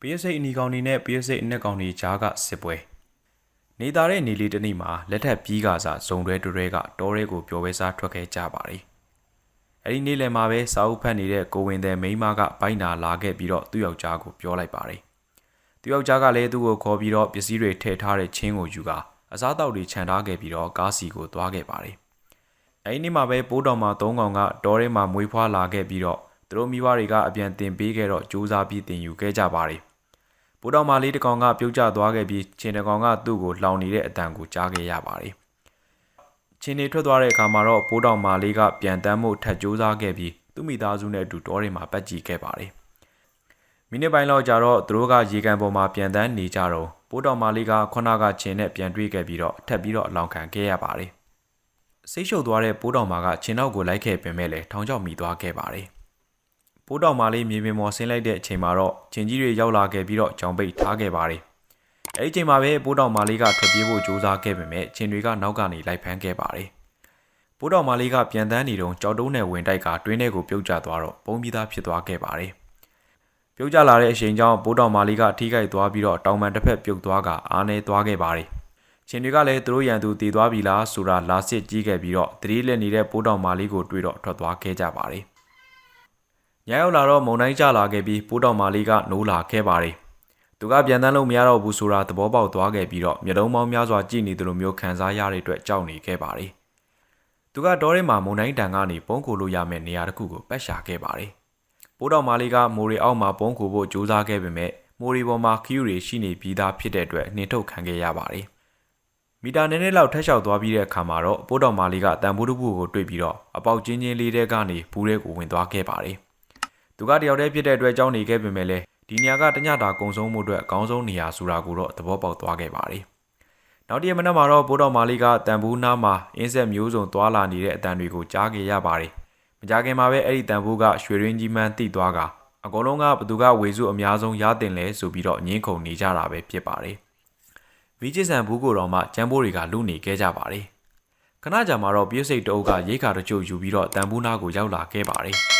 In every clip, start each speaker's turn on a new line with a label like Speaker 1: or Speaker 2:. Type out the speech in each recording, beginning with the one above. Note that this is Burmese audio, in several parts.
Speaker 1: ပရိစိတ်အနီကောင်တွေနဲ့ပရိစိတ်အနက်ကောင်တွေကြားကစစ်ပွဲနေသားတဲ့နေလေးတစ်နေ့မှာလက်ထပ်ပြီးကစားဇုံတွဲတွဲကတောရဲကိုပျော်ပွဲစားထွက်ခဲ့ကြပါတယ်အဲ့ဒီနေ့လယ်မှာပဲစာအုပ်ဖတ်နေတဲ့ကိုဝင်တဲ့မိန်းမကဘိုင်းနာလာခဲ့ပြီးတော့သူ့ယောက်ျားကိုပြောလိုက်ပါတယ်သူ့ယောက်ျားကလည်းသူ့ကိုခေါ်ပြီးတော့ပစ္စည်းတွေထည့်ထားတဲ့ချင်းကိုယူကအစားအသောက်တွေခြံထားခဲ့ပြီးတော့ကားစီကိုသွားခဲ့ပါတယ်အဲ့ဒီနေ့မှာပဲပိုးတော်မှာသုံးကောင်ကတောထဲမှာမွေးဖွားလာခဲ့ပြီးတော့သူတို့မိဘတွေကအပြန်တင်ပေးခဲ့တော့စူးစမ်းပြီးတင်ယူခဲ့ကြပါတယ်။ ပိုးတော်မာလေးတစ်ကောင်ကပြုတ်ကျသွားခဲ့ပြီးချင်းတစ်ကောင်ကသူ့ကိုလှောင်နေတဲ့အတန်ကိုကြားခဲ့ရပါတယ်။ချင်းနေထွက်သွားတဲ့အခါမှာတော့ပိုးတော်မာလေးကပြန်တမ်းမှုထပ်စူးစမ်းခဲ့ပြီးသူ့မိသားစုနဲ့အတူတောထဲမှာပတ်ကြည့်ခဲ့ပါတယ်။မိနစ်ပိုင်းလောက်ကြာတော့သူတို့ကရေကန်ပေါ်မှာပြန်တန်းနေကြတော့ပိုးတော်မာလေးကခုနကချင်းနဲ့ပြန်တွေ့ခဲ့ပြီးတော့ထပ်ပြီးတော့အလောင်ခံခဲ့ရပါတယ်။စိတ်ရှုပ်သွားတဲ့ပိုးတော်မာကချင်းနောက်ကိုလိုက်ခဲ့ပင်မဲ့လည်းထောင်ချောက်မိသွားခဲ့ပါတယ်။ ပိုးတော်မာလေးမြေပြင်ပေါ်ဆင်းလိုက်တဲ့အချိန်မှာတော့ချင်းကြီးတွေရောက်လာခဲ့ပြီးတော့ကြောင်ပိတ်ထားခဲ့ပါတယ်။အဲဒီအချိန်မှာပဲပိုးတော်မာလေးကထွက်ပြေးဖို့ကြိုးစားခဲ့ပေမဲ့ချင်းတွေကနောက်ကနေလိုက်ဖမ်းခဲ့ပါတယ်။ပိုးတော်မာလေးကပြန်တန်းနေတုန်းကြောက်တုံးနဲ့ဝင်တိုက်ကတွင်းထဲကိုပြုတ်ကျသွားတော့ပုံပြီးသားဖြစ်သွားခဲ့ပါတယ်။ပြုတ်ကျလာတဲ့အချိန်ကြောင့်ပိုးတော်မာလေးကထိခိုက်သွားပြီးတော့တောင်ပန်တစ်ဖက်ပြုတ်သွားကအားနေသွားခဲ့ပါတယ်။ချင်းတွေကလည်းသူတို့ရန်သူတည်သွားပြီလားဆိုတာလာစစ်ကြည့်ခဲ့ပြီးတော့တတိလက်နေတဲ့ပိုးတော်မာလေးကိုတွေ့တော့ထွက်သွားခဲ့ကြပါတယ်။ ညရောက်လာတော့မုံတိုင်းကျလာခဲ့ပြီးပိုးတော်မာလေးကနိုးလာခဲ့ပါတယ်။သူကပြန်တန်းလို့မရတော့ဘူးဆိုတာသဘောပေါက်သွားခဲ့ပြီးတော့မျက်လုံးပေါင်းများစွာကြည့်နေသလိုမျိုးခံစားရတဲ့အတွက်ကြောက်နေခဲ့ပါတယ်။သူကတောထဲမှာမုံတိုင်းတန်ကနေပုံခိုလို့ရမယ့်နေရာတစ်ခုကိုပတ်ရှာခဲ့ပါတယ်။ပိုးတော်မာလေးကမိုးရီအောက်မှာပုံခိုဖို့ကြိုးစားခဲ့ပေမဲ့မိုးရီပေါ်မှာခီးယူတွေရှိနေပြီးသားဖြစ်တဲ့အတွက်နှင်ထုတ်ခံခဲ့ရပါတယ်။မီတာနည်းနည်းလောက်ထက်လျှောက်သွားပြီးတဲ့အခါမှာတော့ပိုးတော်မာလေးကတန်ဖိုးတစ်ခုကိုတွေ့ပြီးတော့အပေါက်ချင်းချင်းလေးတဲ့ကနေဘူးရဲကိုဝင်သွားခဲ့ပါတယ်။ သူကတယောက်တည်းဖြစ်တဲ့အတွက်ကြောင်းနေခဲ့ပေမဲ့လည်းဒီနေရာကတညတာကုံဆုံးမှုအတွက်အကောင်းဆုံးနေရာဆိုတာကိုတော့သဘောပေါက်သွားခဲ့ပါတယ်။နောက်တရက်မနက်မှာတော့ဘိုးတော်မာလီကတန်ဘူးနားမှာအင်းဆက်မျိုးစုံသွာလာနေတဲ့အတန်တွေကိုကြားခဲ့ရပါတယ်။မကြခင်မှာပဲအဲ့ဒီတန်ဘူးကရွှေရင်းကြီးမှန်းတိသွားကအကုန်လုံးကဘသူကဝေစုအများဆုံးရတင်လဲဆိုပြီးတော့ငင်းခုန်နေကြတာပဲဖြစ်ပါတယ်။ဗီချစ်ဆန်ဘူးကိုတော့မှကျန်းပိုးတွေကလူနေခဲ့ကြပါတယ်။ခဏကြာမှာတော့ပြည့်စိတ်တအုပ်ကရိတ်ခါတချို့ယူပြီးတော့တန်ဘူးနာကိုရောက်လာခဲ့ပါတယ်။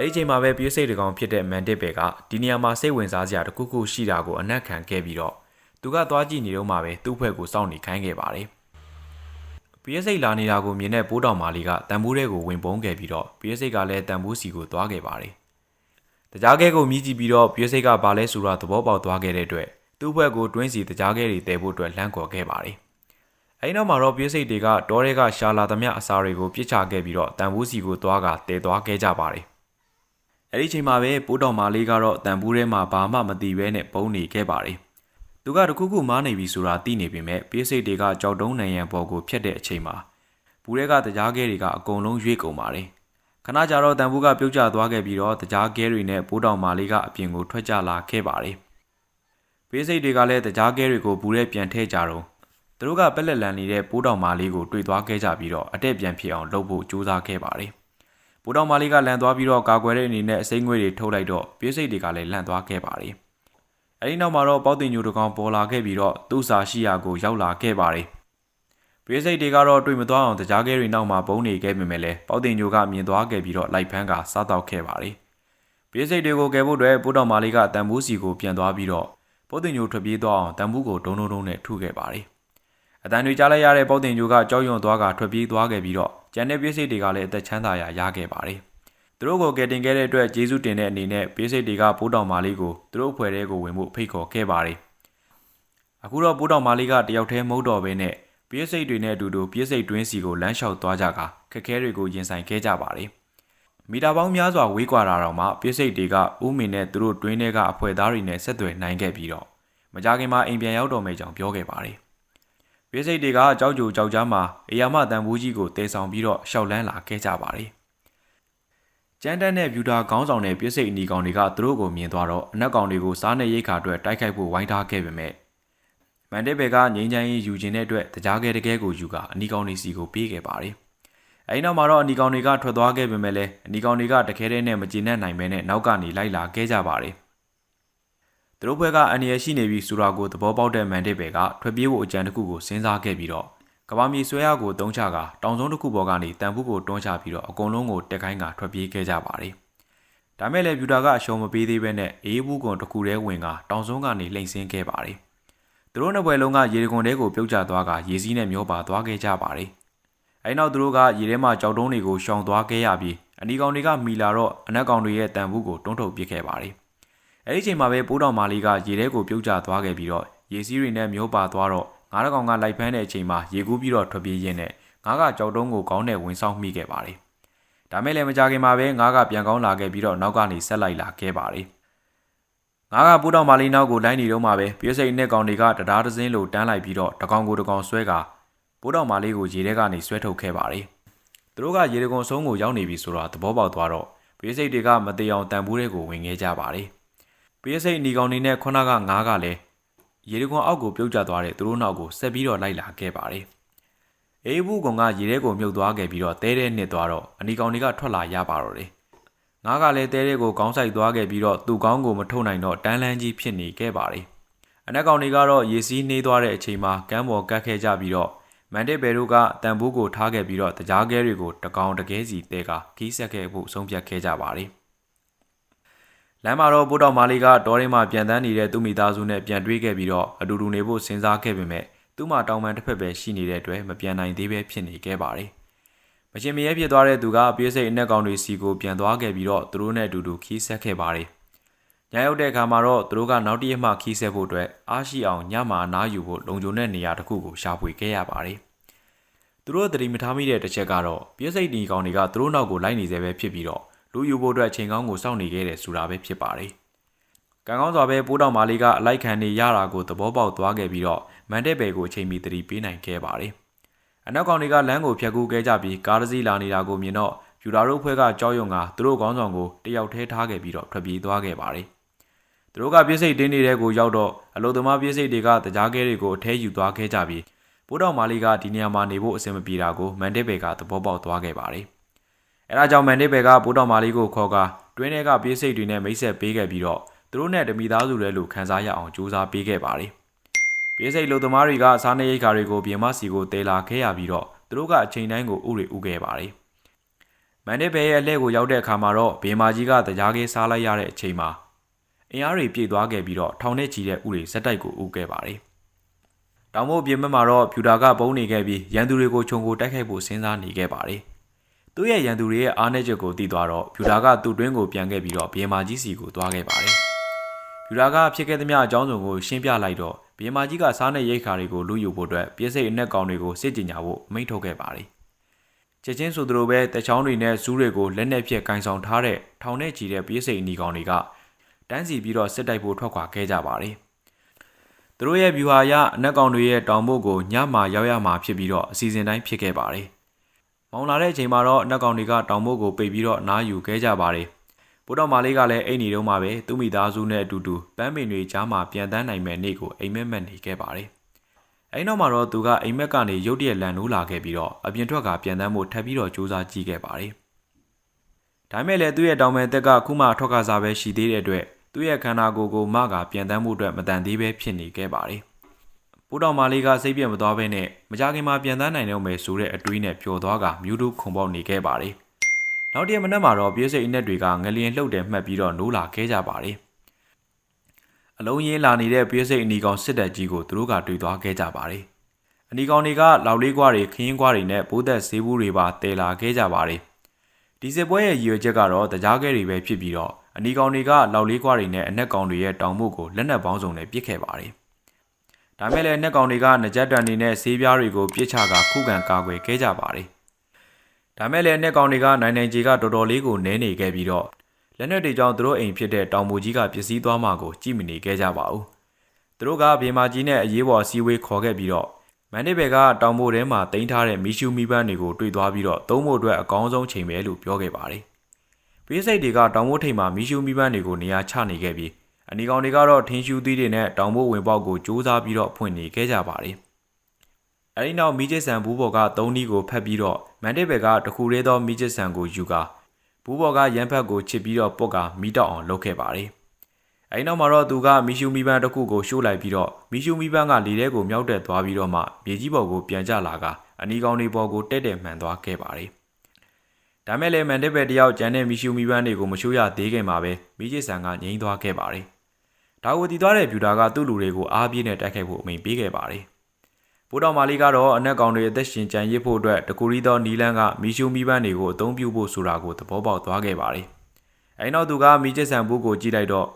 Speaker 1: အဲဒီချိန်မှာပဲပြည့်စိတ်တကောင်ဖြစ်တဲ့မန်တစ်ဘယ်ကဒီနေရာမှာစိတ်ဝင်စားစရာတခုခုရှိတာကိုအနက်ခံခဲ့ပြီးတော့သူကသွားကြည့်နေတော့မှပဲသူ့ဘက်ကိုစောင့်နေခိုင်းခဲ့ပါတယ်။ပြည့်စိတ်လာနေတာကိုမြင်တဲ့ပိုးတော်မာလီကတန်ဖိုးတဲ့ကိုဝင်ပုံးခဲ့ပြီးတော့ပြည့်စိတ်ကလည်းတန်ဖိုးစီကိုသွားခဲ့ပါတယ်။တကြားခဲကိုမြည်ကြည့်ပြီးတော့ပြည့်စိတ်ကဘာလဲဆိုတာသဘောပေါက်သွားခဲ့တဲ့အတွက်သူ့ဘက်ကိုတွင်းစီတကြားခဲတွေတည်ဖို့အတွက်လှမ်းခေါ်ခဲ့ပါတယ်။အဲဒီနောက်မှာတော့ပြည့်စိတ်တွေကတောတွေကရှာလာသမျှအစာတွေကိုပြစ်ချခဲ့ပြီးတော့တန်ဖိုးစီကိုသွားကတည်သွားခဲ့ကြပါတယ် အဲ့ဒီချိန်မှာပဲပိုးတော်မာလေးကတော့တန်ဘူးထဲမှာဘာမှမသိဘဲနဲ့ပုံနေခဲ့ပါတယ်။သူကတခုခုမားနေပြီဆိုတာသိနေပေမဲ့ပေးစိတ်တွေကကြောက်တုံးနိုင်ရန်ပေါ်ကိုဖျက်တဲ့အချိန်မှာဘူးထဲကတရားခဲတွေကအကုန်လုံးရွေ့ကုန်ပါတယ်။ခဏကြာတော့တန်ဘူးကပြုတ်ကျသွားခဲ့ပြီးတော့တရားခဲတွေနဲ့ပိုးတော်မာလေးကအပြင်ကိုထွက်ကြလာခဲ့ပါတယ်။ပေးစိတ်တွေကလည်းတရားခဲတွေကိုဘူးထဲပြန်ထည့်ကြတော့သူတို့ကပက်လက်လန်နေတဲ့ပိုးတော်မာလေးကိုတွေ့သွားခဲ့ကြပြီးတော့အတက်ပြန်ဖြစ်အောင်လုပ်ဖို့ကြိုးစားခဲ့ပါတယ်။ ဘူတော်မာလီကလန်သွားပြီးတော့ကာကွယ်တဲ့အနေနဲ့အစိမ့်ငွေတွေထုတ်လိုက်တော့ပြည့်စိတ်တွေကလည်းလန့်သွားခဲ့ပါတယ်။အဲဒီနောက်မှာတော့ပေါတင်ညိုတကောင်ပေါ်လာခဲ့ပြီးတော့သူ့စာရှိရာကိုရောက်လာခဲ့ပါတယ်။ပြည့်စိတ်တွေကတော့တွေ့မသွားအောင်တကြားခဲတွေနောက်မှာပုံနေခဲ့ပေမဲ့လည်းပေါတင်ညိုကမြင်သွားခဲ့ပြီးတော့လိုက်ဖမ်းကစားတော့ခဲ့ပါတယ်။ပြည့်စိတ်တွေကိုကယ်ဖို့အတွက်ဘူတော်မာလီကတန်ဘူးစီကိုပြန်သွားပြီးတော့ပေါတင်ညိုထွက်ပြေးသွားအောင်တန်ဘူးကိုဒုံဒုံဒုံနဲ့ထုခဲ့ပါတယ်။အတန်တွေကြားလိုက်ရတဲ့ပေါတင်ညိုကကြောက်ရွံ့သွားကထွက်ပြေးသွားခဲ့ပြီးတော့ ကျန်တဲ့ပစ္စည်းတွေကလည်းအသက်ချမ်းသာရာရခဲ့ပါတယ်။သူတို့ကိုကယ်တင်ခဲ့တဲ့အတွက်ကျေးဇူးတင်တဲ့အနေနဲ့ပစ္စည်းတွေကပိုးတောင်မာလေးကိုသူတို့အဖွဲ့ထဲကိုဝင်ဖို့ဖိတ်ခေါ်ခဲ့ပါတယ်။အခုတော့ပိုးတောင်မာလေးကတယောက်တည်းမဟုတ်တော့ဘဲနဲ့ပစ္စည်းတွေနဲ့အတူတူပစ္စည်းတွင်းစီကိုလမ်းလျှောက်သွားကြကခက်ခဲတွေကိုရင်ဆိုင်ခဲ့ကြပါတယ်။မီတာပေါင်းများစွာဝေးကွာတာတော့မှပစ္စည်းတွေကဥမင်နဲ့သူတို့တွင်းထဲကအဖွဲ့သားတွေနဲ့ဆက်သွယ်နိုင်ခဲ့ပြီးတော့မကြခင်မှာအိမ်ပြန်ရောက်တော်မယ်ကြောင်ပြောခဲ့ပါတယ်။ ပြည့်စိတ်တွေကကြောက်ကြိုကြောက်ကြားမှာအယာမတန်ဖိုးကြီးကိုတဲဆောင်ပြီးတော့ရှောက်လန်းလာခဲ့ကြပါတယ်။ကျန်းတက်တဲ့ဗျူတာခေါင်းဆောင်တဲ့ပြည့်စိတ်အနီကောင်တွေကသူတို့ကိုမြင်သွားတော့အနက်ကောင်တွေကိုစားနေရိတ်ခါအတွက်တိုက်ခိုက်ဖို့ဝိုင်းထားခဲ့ပေမဲ့မန်တေဘယ်ကငိမ့်ချမ်းရေးယူခြင်းတဲ့အတွက်တကြားခဲတကဲကိုယူကအနီကောင်တွေစီကိုပေးခဲ့ပါတယ်။အဲဒီနောက်မှာတော့အနီကောင်တွေကထွက်သွားခဲ့ပေမဲ့လည်းအနီကောင်တွေကတခဲတဲ့နဲ့မကျေနပ်နိုင်ပဲနဲ့နောက်ကနေလိုက်လာခဲ့ကြပါတယ်။ သူတို့ဘက်ကအန်ရရှိနေပြီဆိုတာကိုသဘောပေါက်တဲ့မန်တစ်ဘယ်ကထွက်ပြေးဖို့အကြံတစ်ခုကိုစဉ်းစားခဲ့ပြီးတော့ကဘာမီဆွဲရကိုတုံးချကတောင်စုံတစ်ခုပေါ်ကနေတန်ဖူးကိုတွန်းချပြီးတော့အကုန်လုံးကိုတက်ခိုင်းကထွက်ပြေးခဲ့ကြပါတယ်။တဒါမဲ့လည်းပြူတာကအရှုံးမပေးသေးဘဲနဲ့အေးဘူးကွန်တစ်ခုတည်းဝင်ကတောင်စုံကနေလှိမ့်ဆင်းခဲ့ပါတယ်။သူတို့နှစ်ပွဲလုံးကရေတကွန်တဲကိုပြုတ်ကျသွားကရေစီးနဲ့မျောပါသွားခဲ့ကြပါတယ်။အဲဒီနောက်သူတို့ကရေထဲမှာကြောက်တုံးတွေကိုရှောင်သွားခဲ့ရပြီးအနီကောင်တွေကမီလာတော့အနက်ကောင်တွေရဲ့တန်ဖိုးကိုတွန်းထုတ်ပစ်ခဲ့ပါတယ်။ အဲဒီချိန်မှာပဲပိုးတော်မာလီကရေထဲကိုပြုတ်ကျသွားခဲ့ပြီးတော့ရေစီးတွေနဲ့မျောပါသွားတော့ငါးတကောင်ကလိုက်ဖမ်းတဲ့အချိန်မှာရေကူးပြီးတော့ထွက်ပြေးရင်းနဲ့ငါးကကြောက်တုံးကိုကောင်းတဲ့ဝင်ဆောင်မိခဲ့ပါတယ်။ဒါမဲ့လည်းမကြခင်မှာပဲငါးကပြန်ကောင်းလာခဲ့ပြီးတော့နောက်ကနေဆက်လိုက်လာခဲ့ပါတယ်။ငါးကပူတော်မာလီနောက်ကိုလိုက်နေတော့မှပဲပြည့်စိတ်နဲ့ကောင်တွေကတရားတစင်းလိုတန်းလိုက်ပြီးတော့တကောင်ကိုတကောင်ဆွဲကပူတော်မာလီကိုရေထဲကနေဆွဲထုတ်ခဲ့ပါတယ်။သူတို့ကရေတကွန်ဆုံးကိုရောက်နေပြီဆိုတော့သဘောပေါက်သွားတော့ပြည့်စိတ်တွေကမတေအောင်တန်ဖိုးတွေကိုဝင်ခဲ့ကြပါတယ်။ ပြည့်စိတ်ညီကောင်တွေနဲ့ခုနကငါးကလည်းရေတကွန်အောက်ကိုပြုတ်ကျသွားတဲ့သူတို့နောက်ကိုဆက်ပြီးတော့လိုက်လာခဲ့ပါတယ်။အေးဘူးကောင်ကရေထဲကိုမြုပ်သွားခဲ့ပြီးတော့တဲတဲနစ်သွားတော့အနီကောင်တွေကထွက်လာရပါတော့တယ်။ငါးကလည်းတဲတဲကိုကောင်းဆိုင်သွားခဲ့ပြီးတော့သူ့ကောင်းကိုမထုတ်နိုင်တော့တန်းလန်းကြီးဖြစ်နေခဲ့ပါတယ်။အနက်ကောင်တွေကတော့ရေစီးနှေးသွားတဲ့အချိန်မှာကမ်းပေါ်ကတ်ခဲ့ကြပြီးတော့မန်တစ်ဘယ်တို့ကတန်ဖိုးကိုထားခဲ့ပြီးတော့တကြားကဲတွေကိုတကောင်တကဲစီတဲကခီးဆက်ခဲ့ဖို့ဆုံးဖြတ်ခဲ့ကြပါတယ်။ လမ်းမှာတော့ပိုးတော်မာလီကဒေါ်ရင်းမှာပြန်တန်းနေတဲ့သူ့မိသားစုနဲ့ပြန်တွေ့ခဲ့ပြီးတော့အတူတူနေဖို့စဉ်းစားခဲ့ပေမဲ့သူ့မှာတောင်ပန်တစ်ဖက်ပဲရှိနေတဲ့အတွက်မပြန်နိုင်သေးပဲဖြစ်နေခဲ့ပါတယ်။မရှင်မရဲဖြစ်သွားတဲ့သူကပြေးစိတ်အနက်ကောင်တွေစီကိုပြန်သွားခဲ့ပြီးတော့သူတို့နဲ့အတူတူခီးဆက်ခဲ့ပါတယ်။ညရောက်တဲ့အခါမှာတော့သူတို့ကနောက်တရက်မှခီးဆက်ဖို့အတွက်အားရှိအောင်ညမှာနားယူဖို့လုံခြုံတဲ့နေရာတစ်ခုကိုရှာဖွေခဲ့ရပါတယ်။သူတို့သတိမထားမိတဲ့တစ်ချက်ကတော့ပြေးစိတ်ဒီကောင်တွေကသူတို့နောက်ကိုလိုက်နေသေးပဲဖြစ်ပြီးတော့ လူယူဖို့အတွက်ချိန်ကောင်းကိုစောင့်နေခဲ့တယ်ဆိုတာပဲဖြစ်ပါတယ်။ကံကောင်းစွာပဲပိုးတော်မာလေးကအလိုက်ခံနေရတာကိုသဘောပေါက်သွားခဲ့ပြီးတော့မန်တဲ့ဘယ်ကိုချိန်မီသတိပေးနိုင်ခဲ့ပါတယ်။အနောက်ကောင်တွေကလမ်းကိုဖျက်ကူးခဲ့ကြပြီးကားတစ်စီးလာနေတာကိုမြင်တော့ဖြူတာတို့ဖွဲ့ကကြောက်ရွံ့ကသူတို့ခေါင်းဆောင်ကိုတယောက်ထဲထားခဲ့ပြီးတော့ထွက်ပြေးသွားခဲ့ပါတယ်။သူတို့ကပြည့်စိတ်တင်းနေတဲ့ကိုရောက်တော့အလုသမားပြည့်စိတ်တွေကတကြားကဲတွေကိုအထဲယူသွားခဲ့ကြပြီးပိုးတော်မာလေးကဒီနေရာမှာနေဖို့အဆင်မပြေတာကိုမန်တစ်ဘယ်ကသဘောပေါက်သွားခဲ့ပါတယ်။ အဲဒါကြောင့်မန်တစ်ဘယ်ကပိုးတော်မာလေးကိုခေါ်ကတွင်းထဲကပြည့်စိတ်တွေနဲ့မိတ်ဆက်ပေးခဲ့ပြီးတော့သူတို့နဲ့တမိသားစုတွေလို့ခံစားရအောင်ကြိုးစားပေးခဲ့ပါတယ်။ပြေးစိတ်လူသမားတွေကစားနေရိတ်ခါတွေကိုပြင်မစီကိုတဲလာခဲ့ရပြီးတော့သူတို့ကအချိန်တိုင်းကိုဥတွေဥခဲ့ပါတယ်။မန်ဒစ်ဘဲရဲ့အလှည့်ကိုရောက်တဲ့အခါမှာတော့ဘေမာကြီးကတရားကေးစားလိုက်ရတဲ့အချိန်မှာအင်အားတွေပြည့်သွားခဲ့ပြီးတော့ထောင်ထဲချီတဲ့ဥတွေဇက်တိုက်ကိုဥခဲ့ပါတယ်။တောင်မို့ပြင်မမှာတော့ဖြူတာကပုံနေခဲ့ပြီးရန်သူတွေကိုခြုံကိုတိုက်ခိုက်ဖို့စဉ်းစားနေခဲ့ပါတယ်။ သူ့ရဲ့ရန်သူတွေရဲ့အားနည်းချက်ကိုသိသွားတော့ဖြူတာကသူ့တွင်းကိုပြန်ခဲ့ပြီးတော့ဘေမာကြီးစီကိုသွားခဲ့ပါတယ်။ဖြူတာကဖြစ်ခဲ့သမျှအကြောင်းစုံကိုရှင်းပြလိုက်တော့ဘီမာကြီးကစားတဲ့ရိတ်ခါတွေကိုလူယူဖို့အတွက်ပြည့်စိတ်အနက်ကောင်တွေကိုစစ်ကြင်ညာဖို့မိန့်ထုတ်ခဲ့ပါတယ်။ချက်ချင်းဆိုသလိုပဲတချောင်းတွေနဲ့ဇူးတွေကိုလက်နက်ဖြင့်ကင်ဆောင်ထားတဲ့ထောင်ထဲချီတဲ့ပြည့်စိတ်အနီကောင်တွေကတန်းစီပြီးတော့စစ်တိုက်ဖို့ထွက်ခွာခဲ့ကြပါတယ်။သူတို့ရဲ့ဗျူဟာရအနက်ကောင်တွေရဲ့တောင်ဖို့ကိုညမှာရောက်ရမှာဖြစ်ပြီးတော့အစီအစဉ်တိုင်းဖြစ်ခဲ့ပါတယ်။ မောင်လာတဲ့အချိန်မှာတော့အနက်ကောင်တွေကတောင်ဖို့ကိုပိတ်ပြီးတော့အနားယူခဲ့ကြပါတယ်။ဘုတော်မာလေးကလည်းအိမ်နေတော့မှပဲသူ့မိသားစုနဲ့အတူတူပန်းပင်တွေကြားမှာပြန်တန်းနိုင်မဲ့နေ့ကိုအိမ်မက်မက်နေခဲ့ပါတယ်။အဲ့နောက်မှာတော့သူကအိမ်မက်ကနေရုတ်တရက်လန်နိုးလာခဲ့ပြီးတော့အပြင်ထွက်ကပြန်တန်းဖို့ထပ်ပြီးတော့စူးစမ်းကြည့်ခဲ့ပါတယ်။ဒါမဲ့လည်းသူ့ရဲ့တောင်မဲ့တက်ကခုမှထွက်ကစားပဲရှိသေးတဲ့အတွက်သူ့ရဲ့ခန္ဓာကိုယ်ကိုမကပြန်တန်းမှုအတွက်မတန်သေးပဲဖြစ်နေခဲ့ပါတယ်။ ဘိုးတော်မလေးကစိတ်ပြတ်မသွားဘဲနဲ့မကြခင်မှာပြန်တန်းနိုင်တော့မယ်ဆိုတဲ့အတွေးနဲ့ပျော်သွားကမြူးတို့ခုန်ပေါက်နေခဲ့ပါတယ်။နောက်တရက်မနက်မှာတော့ပြည့်စိတ်အနက်တွေကငလျင်လှုပ်တယ်မှတ်ပြီးတော့နိုးလာခဲ့ကြပါတယ်အလုံးရင်းလာနေတဲ့ပြည့်စိတ်အနီကောင်စစ်တပ်ကြီးကိုသူတို့ကတွေ့သွားခဲ့ကြပါတယ်အနီကောင်တွေကလောက်လေးကွားတွေခင်းကွားတွေနဲ့ဘိုးသက်ဆေးဘူးတွေပါတဲလာခဲ့ကြပါတယ်ဒီစစ်ပွဲရဲ့ရည်ရွယ်ချက်ကတော့တကြားကဲတွေပဲဖြစ်ပြီးတော့အနီကောင်တွေကလောက်လေးကွားတွေနဲ့အနက်ကောင်တွေရဲ့တောင်မှုကိုလက်နက်ပေါင်းစုံနဲ့ပစ်ခဲ့ပါတယ် ဒါမဲ့လည်းအနက်ကောင်တွေကနကြက်တန်တွေနဲ့ဆေးပြားတွေကိုပြစ်ချကခုခံကာကွယ်ခဲ့ကြပါတယ်ဒါမဲ့လည်းနှစ်ကောင်တွေကနိုင်နိုင်ကြီးကတော်တော်လေးကိုနဲနေခဲ့ပြီးတော့လက်နက်တွေကြောင့်သူတို့အိမ်ဖြစ်တဲ့တောင်မူကြီးကပစ္စည်းသွားမှကိုကြည့်မနေခဲ့ကြပါဘူးသူတို့ကဘေမာကြီးနဲ့အရေးပေါ်စီဝေးခေါ်ခဲ့ပြီးတော့မန်နေဘယ်ကတောင်မိုထဲမှာတင်ထားတဲ့မီရှူမီပန်းတွေကိုတွေ့သွားပြီးတော့သုံးဖို့အတွက်အကောင်းဆုံးချိန်ပဲလို့ပြောခဲ့ပါတယ်ပေးစိတ်တွေကတောင်မိုထိပ်မှာမီရှူမီပန်းတွေကိုနေရာချနေခဲ့ပြီး အနီကောင်တွေကတော့ထင်းရှူသီးတွေနဲ့တောင်မိုဝင်ပေါက်ကိုစူးစမ်းပြီးတော့ဖွင့်နေခဲ့ကြပါတယ်အဲဒီနောက်မိကျစ်ဆန်ဘူးဘော်ကသုံးနီးကိုဖတ်ပြီးတော့မန်တစ်ဘယ်ကတခုသေးသောမိကျစ်ဆန်ကိုယူကာဘူးဘော်ကရန်ဖက်ကိုချစ်ပြီးတော့ပုတ်ကမိတောက်အောင်လုပ်ခဲ့ပါတယ်။အဲဒီနောက်မှာတော့သူကမီရှူမီပန်းတစ်ခုကိုရှို့လိုက်ပြီးတော့မီရှူမီပန်းကလေထဲကိုမြောက်တက်သွားပြီးတော့မှမြေကြီးပေါ်ကိုပြန်ကျလာကအနီကောင်တွေပေါ်ကိုတဲ့တဲ့မှန်သွားခဲ့ပါတယ်။ဒါဒါမဲ့လည်းမန်တစ်ပဲတယောက်ကျန်တဲ့မီရှူမီပန်းတွေကိုမရှိုးရသေးခင်မှာပဲမိချစ်ဆန်ကငြိမ်းသွားခဲ့ပါတယ်။ ဒါကိုတည်သွားတဲ့ဗျူတာကသူ့လူတွေကိုအားပြည့်နဲ့တိုက်ခိုက်ဖို့အမိန့်ပေးခဲ့ပါတယ်။ဘိုးတော်မာလီကတော့အနက်ကောင်တွေအသက်ရှင်ကြံရစ်ဖို့အတွက်တကူရီသောနီလန်းကမီရှူမီပန်းတွေကိုအသုံးပြုဖို့ဆိုတာကိုသဘောပေါက်သွားခဲ့ပါတယ်။အဲဒီနောက်သူကမီချစ်ဆန်ဘူးကိုကြည့်လိုက်တော့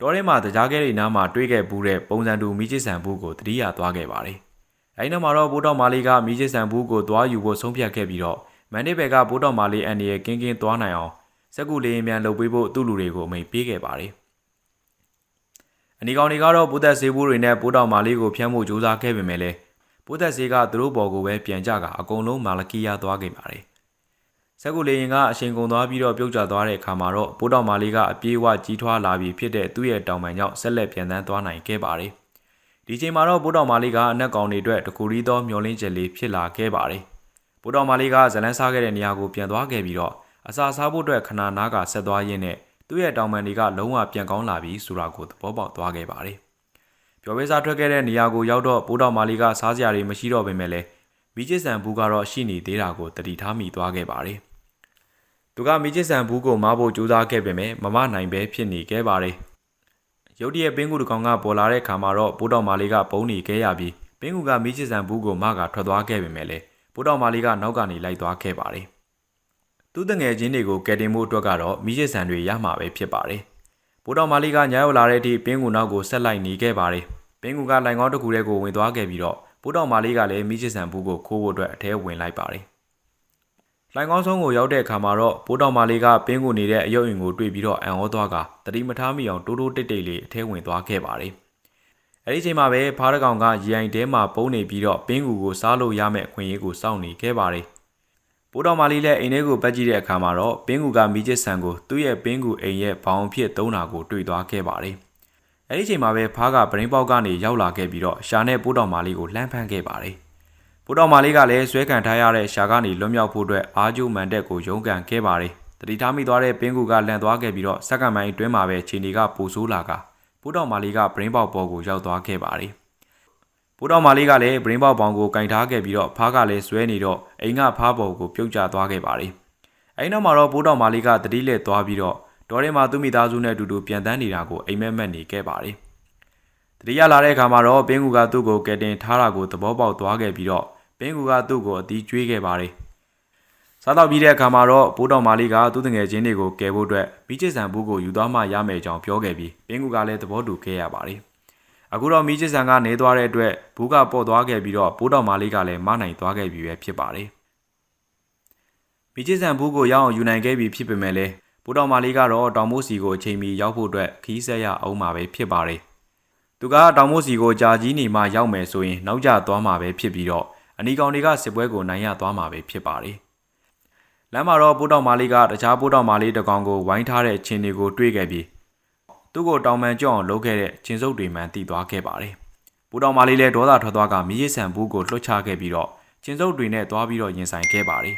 Speaker 1: တောထဲမှာတကြားကဲတွေနားမှာတွေးခဲ့ပူးတဲ့ပုံစံတူမီချစ်ဆန်ဘူးကိုတတိယသွားခဲ့ပါတယ်။အဲဒီနောက်မှာတော့ဘိုးတော်မာလီကမီချစ်ဆန်ဘူးကိုသွားယူဖို့ဆုံးဖြတ်ခဲ့ပြီးတော့မန်နေဘယ်ကဘိုးတော်မာလီအန်ဒီရဲ့ကင်းကင်းသွားနိုင်အောင်စက်ကူလေးရင်မြန်လုပ်ပေးဖို့သူ့လူတွေကိုအမိန့်ပေးခဲ့ပါတယ်။ အနီကောင်တွေကတော့ပိုးသက်ဆေးဘူးတွေနဲ့ဘိုးတော်မာလီကိုဖျမ်းဖို့ကြိုးစားခဲ့ပေမဲ့လည်းပိုးသက်ဆေးကသူတို့ဘော်ကိုပဲပြန်ကြကအကုန်လုံးမာလကီယာသွားခဲ့ပါတယ်။စက်ကူလေးရင်ကအချိန်ကုန်သွားပြီးတော့ပြုတ်ကျသွားတဲ့အခါမှာတော့ဘိုးတော်မာလီကအပြေးအဝကြီးထွားလာပြီးဖြစ်တဲ့သူ့ရဲ့တောင်ပန်ကြောင့်ဆက်လက်ပြန်တန်းသွားနိုင်ခဲ့ပါတယ်။ဒီချိန်မှာတော့ဘိုးတော်မာလီကအနက်ကောင်တွေအတွက်တကူရီသောမျောလင်းချက်လေးဖြစ်လာခဲ့ပါတယ်။။ဘူတော်မာလီကဇလန်းစားခဲ့တဲ့နေရာကိုပြန်သွားခဲ့ပြီးတော့အစာစားဖို့အတွက်ခဏနားကဆက်သွားရင်းနဲ့ သူ့ရဲ့တောင်ပန်တွေကလုံးဝပြန်ကောင်းလာပြီဆိုတာကိုသဘောပေါက်သွားခဲ့ပါတယ်။ပျော်ပေးစားထွက်ခဲ့တဲ့နေရာကိုရောက်တော့ဘူတော်မာလီကစားစရာတွေမရှိတော့ပေမဲ့လည်းမိချစ်ဆန်ဘူးကတော့ရှိနေသေးတာကိုတတိထားမိသွားခဲ့ပါတယ်။သူကမိချစ်ဆန်ဘူးကိုမဖို့ကြိုးစားခဲ့ပေမဲ့မမနိုင်ပဲဖြစ်နေခဲ့ပါတယ်။ရုတ်တရက်ပင်းကူတကောင်ကပေါ်လာတဲ့ခါမှာတော့ဘူတော်မာလီကပုံနေခဲ့ရပြီးပင်းကူကမိချစ်ဆန်ဘူးကိုမကထွက်သွားခဲ့ပေမဲ့လည်းဘိုးတော်မာလီကနောက်ကနေလိုက်သွားခဲ့ပါတယ်။ သူ့တငယ်ချင်းတွေကိုကယ်တင်မှုအတွက်ကတော့မိရှစ်ဆန်တွေရမှာပဲဖြစ်ပါတယ်။ဘိုးတော်မာလီကညရောက်လာတဲ့အထိပင်းကူနောက်ကိုဆက်လိုက်နေခဲ့ပါတယ်။ပင်းကူကလိုင်ကောင်းတစ်ခုတည်းကိုဝင်သွားခဲ့ပြီးတော့ဘိုးတော်မာလီကလည်းမိရှစ်ဆန်ဘူးကိုခိုးဖို့အတွက်အထဲဝင်လိုက်ပါတယ်။လိုင်ကောင်းဆုံးကိုရောက်တဲ့အခါမှာတော့ဘိုးတော်မာလီကပင်းကူနေတဲ့အယုတ်အင်ကိုတွေ့ပြီးတော့အံ့ဩသွားကတတိမထားမိအောင်တိုးတိုးတိတ်တိတ်လေးအထဲဝင်သွားခဲ့ပါတယ်။အဲဒီချိန်မှာပဲဖားတကောင်ကရေအိမ်ထဲမှာပုံနေပြီးတော့ပင်းကူကိုစားလို့ရမယ့်အခွင့်အရေးကိုစောင့်နေခဲ့ပါတယ်။ ပိုးတော်မာလီလည်းအိမ်ထဲကိုပတ်ကြည့်တဲ့အခါမှာတော့ပင်းကူကမိချစ်ဆန်ကိုသူ့ရဲ့ပင်းကူအိမ်ရဲ့ဘောင်ဖြစ်သုံးတာကိုတွေ့သွားခဲ့ပါတယ်။အဲဒီချိန်မှာပဲဖားကပရင်းပေါက်ကနေရောက်လာခဲ့ပြီးတော့ရှာနဲ့ပိုးတော်မာလီကိုလှမ်းဖမ်းခဲ့ပါတယ်။ပိုးတော်မာလီကလည်းဆွဲခံထားရတဲ့ရှာကနေလွတ်မြောက်ဖို့အတွက်အားကျိုးမန်တက်ကိုရုန်းကန်ခဲ့ပါတယ်။တတိထားမိသွားတဲ့ပင်းကူကလန်သွားခဲ့ပြီးတော့စက္ကန့်ပိုင်းအတွင်းမှာပဲခြေနေကပူဆိုးလာကဘိုးတော်မာလီကဘရင်းပေါက်ပေါ်ကိုရောက်သွားခဲ့ပါတယ်။ ဘိုးတော်မာလီကလည်းဘရင်းပေါက်ပေါင်ကိုကင်ထားခဲ့ပြီးတော့ဖားကလည်းဆွဲနေတော့အိမ်ကဖားပေါ်ကိုပြုတ်ကျသွားခဲ့ပါတယ်။အဲဒီနောက်မှာတော့ဘိုးတော်မာလီကတတိလက်သွားပြီးတော့တော်ထဲမှာသူ့မိသားစုနဲ့အတူတူပြန်တန်းနေတာကိုအိမ်မက်မက်နေခဲ့ပါတယ်။တတိယလာတဲ့အခါမှာတော့ပင်းကူကသူ့ကိုကယ်တင်ထားတာကိုသဘောပေါက်သွားခဲ့ပြီးတော့ပင်းကူကသူ့ကိုအတီးကျွေးခဲ့ပါတယ်။စားတော့ပြီးတဲ့အခါမှာတော့ဘိုးတော်မာလီကသူ့တငယ်ချင်းတွေကိုကယ်ဖို့အတွက်မိချစ်ဆန်ဘူးကိုယူသွားမှရမယ်ကြောင်းပြောခဲ့ပြီးပင်းကူကလည်းသဘောတူခဲ့ရပါတယ်။ အခုတော့မိချစ်ဆန်ကနေသွားတဲ့အတွက်ဘူးကပေါ့သွားခဲ့ပြီးတော့ဘိုးတော်မာလီကလည်းမနိုင်သွားခဲ့ပြီပဲဖြစ်ပါတယ်။မိချစ်ဆန်ဘူးကိုရောက်အောင်ယူနိုင်ခဲ့ပြီဖြစ်ပေမဲ့လည်းဘိုးတော်မာလီကတော့တောင်မိုးစီကိုအချိန်မီရောက်ဖို့အတွက်ခီးဆက်ရအောင်မှာပဲဖြစ်ပါတယ်။သူကတောင်မိုးစီကိုကြာကြီးနေမှရောက်မယ်ဆိုရင်နောက်ကျသွားမှာပဲဖြစ်ပြီးတော့အနီကောင်တွေကစစ်ပွဲကိုနိုင်ရသွားမှာပဲဖြစ်ပါတယ်။လမ်းမှာတော့ပိုးတောင်မာလေးကတခြားပိုးတောင်မာလေးတကောင်ကိုဝိုင်းထားတဲ့ချင်းတွေကိုတွေ့ခဲ့ပြီး သူ့ကိုတောင်ပန်ကြော့အောင်လုပ်ခဲ့တဲ့ချင်းစုပ်တွေမှန်တည်သွားခဲ့ပါတယ်။ပိုးတောင်မာလေးလည်းဒေါသထွက်သွားကမြည်ရဆန်ဘူးကိုလွှတ်ချခဲ့ပြီးတော့ချင်းစုပ်တွေနဲ့သွားပြီးတော့ရင်ဆိုင်ခဲ့ပါတယ်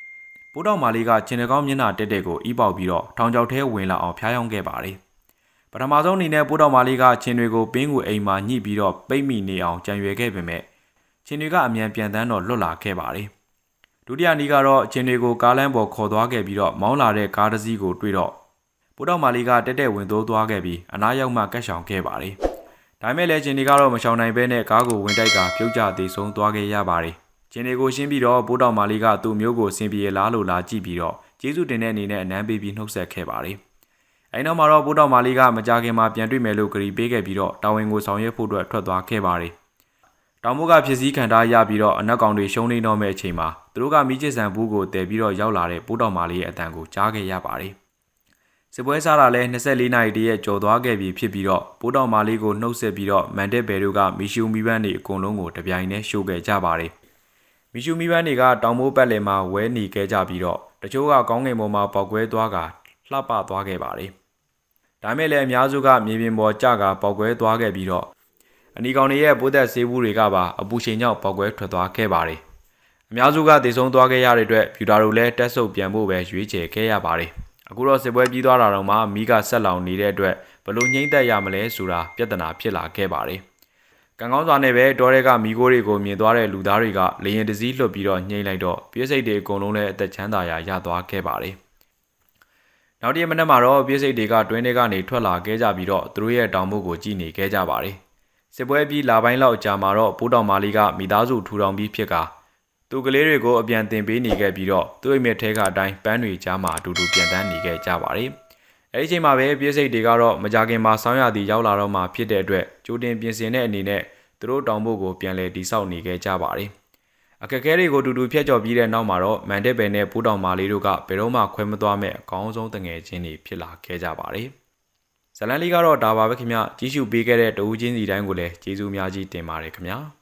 Speaker 1: ။ပိုးတောင်မာလေးကချင်းတကောင်းမျက်နှာတက်တဲ့ကိုအီးပေါက်ပြီးတော့ထောင်ချောက်ထဲဝင်လာအောင်ဖျားယောင်းခဲ့ပါတယ်။ပထမဆုံးအနေနဲ့ပိုးတောင်မာလေးကချင်းတွေကိုပင်းကူအိမ်မှာညှိပြီးတော့ပိတ်မိနေအောင်ကြံရွယ်ခဲ့ပေမဲ့ချင်းတွေကအမြန်ပြန်တန်းတော့လွတ်လာခဲ့ပါတယ်။ဒုတိယနီးကတော့အချင်းတွေကိုကားလမ်းပေါ်ခေါ်သွားခဲ့ပြီးတော့မောင်းလာတဲ့ကားတစ်စီးကိုတွေ့တော့ ပိုးတော်မာလီကတက်တက်ဝင်သိုးသွားခဲ့ပြီးအနားရောက်မှကတ်ဆောင်ခဲ့ပါတယ်။ဒါပေမဲ့လည်းချင်းတွေကတော့မရှောင်နိုင်ဘဲနဲ့ကားကိုဝင်တိုက်ကပြုတ်ကျသေးဆုံးသွားခဲ့ရပါတယ်။ချင်းတွေကိုရှင်းပြီးတော့ပိုးတော်မာလီကသူ့မျိုးကိုဆင်ပြေလားလို့လာကြည့်ပြီးတော့ကျေးဇူးတင်တဲ့အနေနဲ့အနမ်းပေးပြီးနှုတ်ဆက်ခဲ့ပါတယ်။အဲနောက်မှာတော့ပိုးတော်မာလီကမကြခင်မှာပြန်တွေ့မယ်လို့ကြေပေးခဲ့ပြီးတော့တာဝန်ကိုဆောင်ရွက်ဖို့အတွက်ထွက်သွားခဲ့ပါတယ်။တောင်မိုးကဖြစ်စည်းခံထားရပြီးတော့အနက်ကောင်တွေရှုံးနေတော့မဲ့အချိန်မှာသူတို့ကမိချစ်ဆန်ဘူးကိုတည်ပြီးတော့ရောက်လာတဲ့ပိုးတော်မာလေးရဲ့အတန်ကိုကြားခဲ့ရပါတယ်။ စစ်ပွဲစားတာလဲ24နာရီတည်းရဲ့ကြော်သွားခဲ့ပြီဖြစ်ပြီးတော့ပိုးတော်မာလေးကိုနှုတ်ဆက်ပြီးတော့မန်တက်ဘယ်တို့ကမီရှူမီပန်းတွေအကုန်လုံးကိုတပြိုင်တည်းရှို့ခဲ့ကြပါတယ်။မီရှူမီပန်းတွေကတောင်မိုးပတ်လည်မှာဝဲနေခဲ့ကြပြီးတော့တချို့ကကောင်းကင်ပေါ်မှာပေါက်ကွဲသွားကလှပသွားခဲ့ပါတယ်။ဒါမဲ့လည်းအများစုကမြေပြင်ပေါ်ကျကပေါက်ကွဲသွားခဲ့ပြီးတော့အနီကောင်တွေရဲ့ပိုးသက်ဆေးဘူးတွေကပါအပူချိန်ကြောင့်ပေါက်ကွဲထွက်သွားခဲ့ပါတယ်။အများစုကတည်ဆုံသွားခဲ့ရတဲ့အတွက်ဖြူတာတို့လည်းတက်ဆုပ်ပြန်ဖို့ပဲရွေးချယ်ခဲ့ရပါတယ်။ အခုတော့စစ်ပွဲပြီးသွားတာတော့မှမိကဆက်လောင်နေတဲ့အတွက်ဘလို့ငိမ့်သက်ရမလဲဆိုတာပြဿနာဖြစ်လာခဲ့ပါတယ်။ကံကောင်းစွာနဲ့ပဲတောထဲကမိโก้တွေကိုမြင်သွားတဲ့လူသားတွေကလေရင်တစည်းလွတ်ပြီးတော့ညှိလိုက်တော့ပြည့်စိတ်တွေအကုန်လုံးလည်းအသက်ချမ်းသာရာရသွားခဲ့ပါတယ်။နောက်တရက်မနက်မှာတော့ပြည့်စိတ်တွေကတွင်းထဲကနေထွက်လာခဲ့ကြပြီးတော့သူတို့ရဲ့တောင်မှုကိုကြည်နေခဲ့ကြပါတယ်။စစ်ပွဲပြီးလာပိုင်းလောက်ကြာမှာတော့ပိုးတောင်မာလီကမိသားစုထူထောင်ပြီးဖြစ်က သူကလေးတွေကိုအပြန်တင်ပေးနေခဲ့ပြီးတော့သူ့အိမ်မက်ထဲကအတိုင်းပန်းတွေကြားမှာအတူတူပြန်တန်းနေခဲ့ကြပါတယ်။အဲဒီအချိန်မှာပဲပြည့်စိတ်တွေကတော့မကြခင်မှာဆောင်းရသည်ရောက်လာတော့မှဖြစ်တဲ့အတွက်ကြိုတင်ပြင်ဆင်တဲ့အနေနဲ့သူတို့တောင်ဖို့ကိုပြန်လည်တိစောက်နေခဲ့ကြပါတယ်။အခက်အခဲတွေကိုတူတူဖျက်ကျော်ပြီးတဲ့နောက်မှာတော့မန်တက်ပယ်နဲ့ပိုးတောင်မာလေးတို့ကဘယ်တော့မှခွဲမသွားမဲ့အကောင်းဆုံးတငယ်ချင်းတွေဖြစ်လာခဲ့ကြပါတယ်။ဇလန်လီကတော့ဒါပါပဲခင်ဗျကြီးစုပေးခဲ့တဲ့တဦးချင်းစီတိုင်းကိုလည်းကျေးဇူးအများကြီးတင်ပါတယ်ခင်ဗျာ။